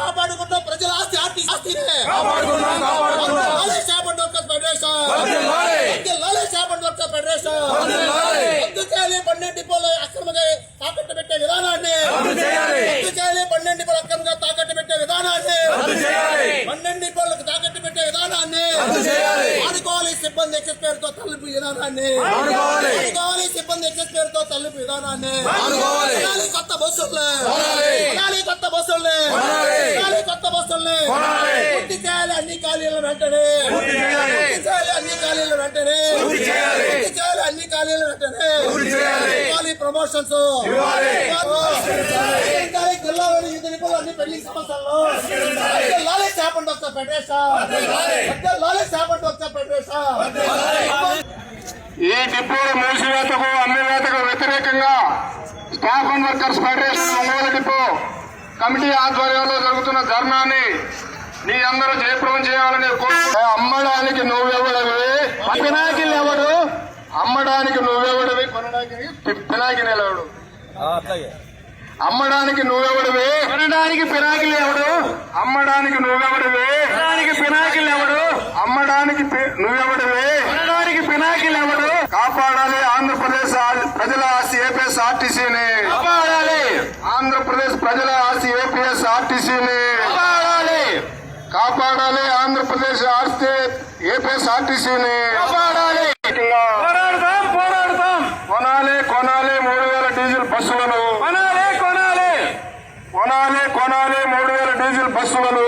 కాపాడుకుంటాం ప్రజల ఆస్తి ఆస్తి ఆస్తినే కాపాడుకుందాం, కాపాడుకుందాం. లాలే చేపండి వర్కర్స్ ఫెడరేషన్ వర్ధిల్లాలి. లాలే చేపండి వర్కర్స్ ఫెడరేషన్ వర్ధిల్లాలి. రద్దు చేయాలి పన్నెండు డిపోలో అక్రమంగా తాకట్టు పెట్టే విధానాన్ని రద్దు చేయాలి. రద్దు చేయాలి పన్నెండు డిపోలు అక్రమంగా తాకట్టు పెట్టే విధానాన్ని రద్దు చేయాలి. పన్నెండు డిపోలకు తాకట్టు పెట్టే విధానాన్ని రద్దు చేయాలి. ఆడుకోవాలి సిబ్బంది ఎక్సెస్ పేరుతో తల్లిపు విధానాన్ని ఆడుకోవాలి. ఆడుకోవాలి సిబ్బంది ఎక్సెస్ పేరుతో తల్లిపు విధానాన్ని ఆడుకోవాలి. కొనాలి కొత్త బస్సుల్ని పూర్తి చేయాలి అన్ని ఖాళీల వెంటనే. పూర్తి చేయాలి. అన్ని ఖాళీల వెంటనే. పూర్తి చేయాలి. పూర్తి చేయాలి అన్ని ఖాళీల వెంటనే. పూర్తి చేయాలి. ఇవ్వాలి ప్రమోషన్స్ ఇవ్వాలి. ఇవ్వాలి. జిల్లాలోని యుద్ధ నిపుణులు అన్ని పెళ్ళి సమస్యల్లో లాలే చేపండి ఒక ఫెడరేషన్. లాలే. చేపండి ఒక ఫెడరేషన్. ఈ డిపోల మూసివేతకు అమ్మివేతకు వ్యతిరేకంగా staff and workers federation Ongole depot committee ఆధ్వర్యంలో జరుగుతున్న ధర్నాన్ని మీ అందరూ జయప్రదం చేయాలని. అమ్మడానికి నువ్వెవడవి? పినాకిలు ఎవడు? అమ్మడానికి నువ్వెవడవి? కొనడానికి పి- పినాకిని ఎవడు అమ్మడానికి నువ్వెవడివి? కొనడానికి పినాకిలు ఎవడు? అమ్మడానికి నువ్వెవడివి? కొనడానికి పినాకిలు ఎవడు? అమ్మడానికి పి- నువ్వెవడివి? కాపాడాలి ఆంధ్రప్రదేశ్ ప్రజల ఆస్తి ఏపీఎస్ ఆర్టీసీని. కాపాడాలి. ఆంధ్రప్రదేశ్ ప్రజల ఆస్తి ఏపీఎస్ ఆర్టీసీని. కాపాడాలి. కాపాడాలి ఆంధ్రప్రదేశ్ ఆస్తి ఏపీఎస్ ఆర్టీసీని. కాపాడాలి. పోరాడతాం పోరాడతాం. కొనాలి కొనాలి మూడు వేల డీజిల్ బస్సులను. కొనాలి కొనాలి. కొనాలి కొనాలి మూడు వేల డీజిల్ బస్సులను.